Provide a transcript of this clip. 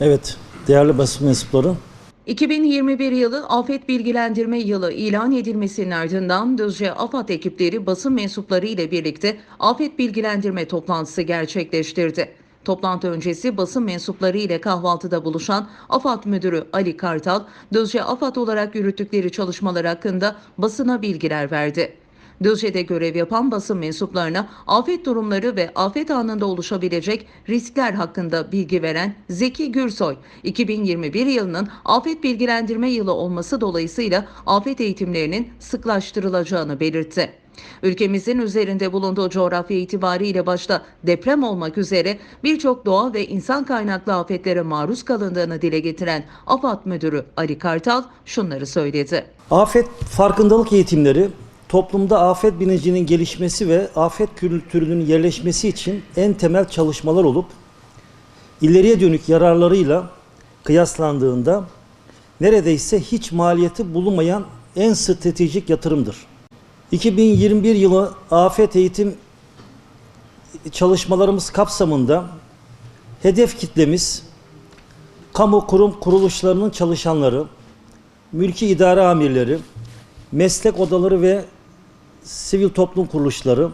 Evet, değerli basın mensupları. 2021 yılı afet bilgilendirme yılı ilan edilmesinin ardından Düzce AFAD ekipleri basın mensupları ile birlikte afet bilgilendirme toplantısı gerçekleştirdi. Toplantı öncesi basın mensupları ile kahvaltıda buluşan AFAD Müdürü Ali Kartal, Düzce AFAD olarak yürüttükleri çalışmalar hakkında basına bilgiler verdi. Düzce'de görev yapan basın mensuplarına afet durumları ve afet anında oluşabilecek riskler hakkında bilgi veren Zeki Gürsoy, 2021 yılının afet bilgilendirme yılı olması dolayısıyla afet eğitimlerinin sıklaştırılacağını belirtti. Ülkemizin üzerinde bulunduğu coğrafya itibariyle başta deprem olmak üzere birçok doğa ve insan kaynaklı afetlere maruz kalındığını dile getiren AFAD Müdürü Ali Kartal şunları söyledi. Afet farkındalık eğitimleri toplumda afet bilincinin gelişmesi ve afet kültürünün yerleşmesi için en temel çalışmalar olup ileriye dönük yararlarıyla kıyaslandığında neredeyse hiç maliyeti bulunmayan en stratejik yatırımdır. 2021 yılı afet eğitim çalışmalarımız kapsamında hedef kitlemiz kamu kurum kuruluşlarının çalışanları, mülki idare amirleri, meslek odaları ve sivil toplum kuruluşları,